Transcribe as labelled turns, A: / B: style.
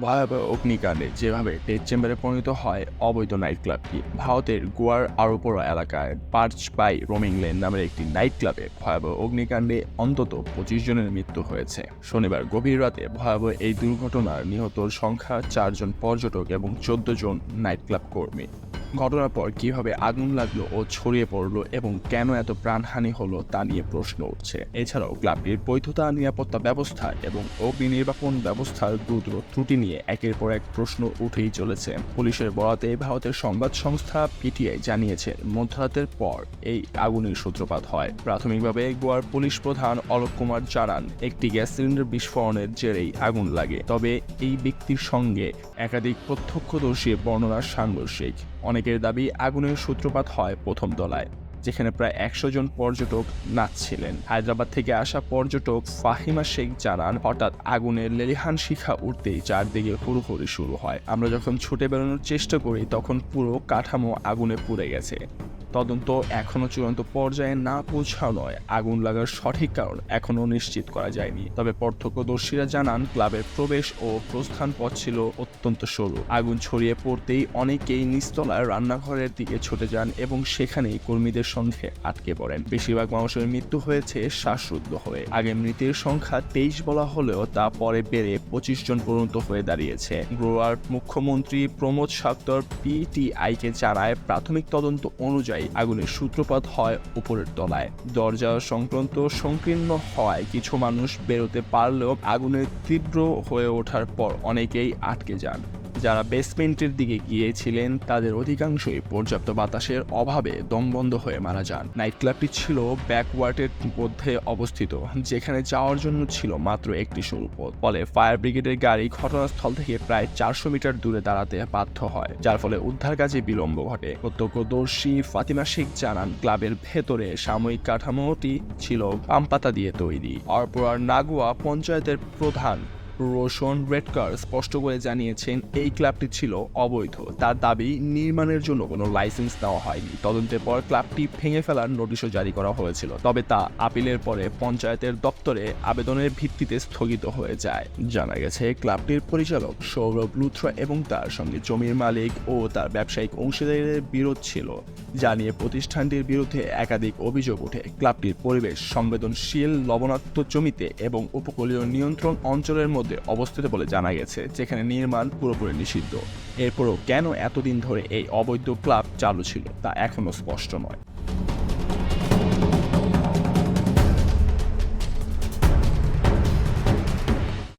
A: ভয়াবহ অগ্নিকাণ্ডে যেভাবে টেট চেম্বারে পরিণত হয় অবৈধ নাইট ক্লাবটি ভারতের গোয়ার আরোপড়া এলাকায় পার্চ বাই রোমিং লেন নামের একটি নাইট ক্লাবে ভয়াবহ অগ্নিকাণ্ডে অন্তত পঁচিশ জনের মৃত্যু হয়েছে। শনিবার গভীর রাতে ভয়াবহ এই দুর্ঘটনার নিহতর সংখ্যা চারজন পর্যটক এবং চোদ্দ জন নাইট ক্লাব কর্মী। ঘটনার পর কীভাবে আগুন লাগল ও ছড়িয়ে পড়ল এবং কেন এত প্রাণহানি হলো তা নিয়ে প্রশ্ন উঠছে। এছাড়াও ক্লাবটির বৈধতা, নিরাপত্তা ব্যবস্থা এবং অগ্নি নির্বাপন ব্যবস্থার গুরুতর ত্রুটি নিয়ে একের পর এক প্রশ্ন উঠেই চলেছে। পুলিশের বরাতে ভারতের সংবাদ সংস্থা পিটিআই জানিয়েছে, মধ্যরাতের পর এই আগুনের সূত্রপাত হয়। প্রাথমিকভাবে গোয়ার পুলিশ প্রধান অলোক কুমার জানান, একটি গ্যাস সিলিন্ডার বিস্ফোরণের জেরেই আগুন লাগে। তবে এই ব্যক্তির সঙ্গে একাধিক প্রত্যক্ষদর্শীর বর্ণনা সাংঘর্ষিক। অনেকের দাবি আগুনের সূত্রপাত হয় প্রথম তলায়, যেখানে প্রায় একশো জন পর্যটক নাচছিলেন। হায়দ্রাবাদ থেকে আসা পর্যটক ফাহিমা শেখ জানান, হঠাৎ আগুনের লেলিহান শিখা উঠতেই চারদিকে হুড়োহুড়ি শুরু হয়। আমরা যখন ছুটে বেরোনোর চেষ্টা করি, তখন পুরো কাঠামো আগুনে পুড়ে গেছে। তদন্ত এখনও চূড়ান্ত পর্যায়ে না পৌঁছানোয় আগুন লাগার সঠিক কারণ এখনও নিশ্চিত করা যায়নি। তবে প্রত্যক্ষদর্শীরা জানান, ক্লাবের প্রবেশ ও প্রস্থান পথ ছিল অত্যন্ত সরু। আগুন ছড়িয়ে পড়তেই অনেকেই নিস্তলায় রান্নাঘরের দিকে ছুটে যান এবং সেখানেই কর্মীদের সঙ্গে আটকে পড়েন। বেশিরভাগ মানুষের মৃত্যু হয়েছে শ্বাসরুদ্ধ হয়ে। আগে মৃতের সংখ্যা তেইশ বলা হলেও তা পরে বেড়ে পঁচিশ জন পর্যন্ত হয়ে দাঁড়িয়েছে। গ্রোয়ার মুখ্যমন্ত্রী প্রমোদ সাক্তর পিটিআইকে জানায়, প্রাথমিক তদন্ত অনুযায়ী আগুনের সূত্রপাত হয় উপরের তলায়। দরজা সংক্রান্ত সংকীর্ণ হওয়ায় কিছু মানুষ বেরোতে পারলেও আগুনের তীব্র হয়ে ওঠার পর অনেকেই আটকে যান। যারা বেসমেন্টের দিকে গিয়েছিলেন, তাদের অধিকাংশই পর্যাপ্ত বাতাসের অভাবে দমবন্ধ হয়ে মারা যান। নাইট ক্লাবটি ছিল ব্যাকওয়ার্ডের মধ্যে অবস্থিত, যেখানে যাওয়ার জন্য ছিল মাত্র একটি সরু পথ। ফলে ফায়ার ব্রিগেডের গাড়ি ঘটনাস্থল থেকে প্রায় চারশো মিটার দূরে দাঁড়াতে বাধ্য হয়, যার ফলে উদ্ধার কাজে বিলম্ব ঘটে। প্রত্যক্ষদর্শী ফাতিমা শেখ জানান, ক্লাবের ভেতরে সাময়িক কাঠামোটি ছিল পাম্পাতা দিয়ে তৈরি। অরপরার নাগুয়া পঞ্চায়েতের প্রধান রোশন রেডকার স্পষ্ট করে জানিয়েছেন, এই ক্লাবটি ছিল অবৈধ। তার দাবি, নির্মাণের জন্য কোনো লাইসেন্স নেওয়া হয়নি। তদন্তের পর ক্লাবটি ভেঙে ফেলার নোটিশও জারি করা হয়েছিল। তবে তা আপিলের পরে পঞ্চায়েতের দপ্তরে আবেদনের ভিত্তিতে স্থগিত হয়ে যায়। জানা গেছে, ক্লাবটির পরিচালক সৌরভ লুথ্রা এবং তার সঙ্গে জমির মালিক ও তার ব্যবসায়িক অংশীদারের বিরোধ ছিল। যা নিয়ে প্রতিষ্ঠানটির বিরুদ্ধে একাধিক অভিযোগ ওঠে। ক্লাবটির পরিবেশ সংবেদনশীল, লবণাক্ত জমিতে এবং উপকূলীয় নিয়ন্ত্রণ অঞ্চলের মধ্যে অবস্থিত বলে জানা গেছে, যেখানে নির্মাণ পুরোপুরি নিষিদ্ধ। এরপরও কেন এতদিন ধরে এই অবৈধ ক্লাব চালু ছিল তা এখনও স্পষ্ট নয়।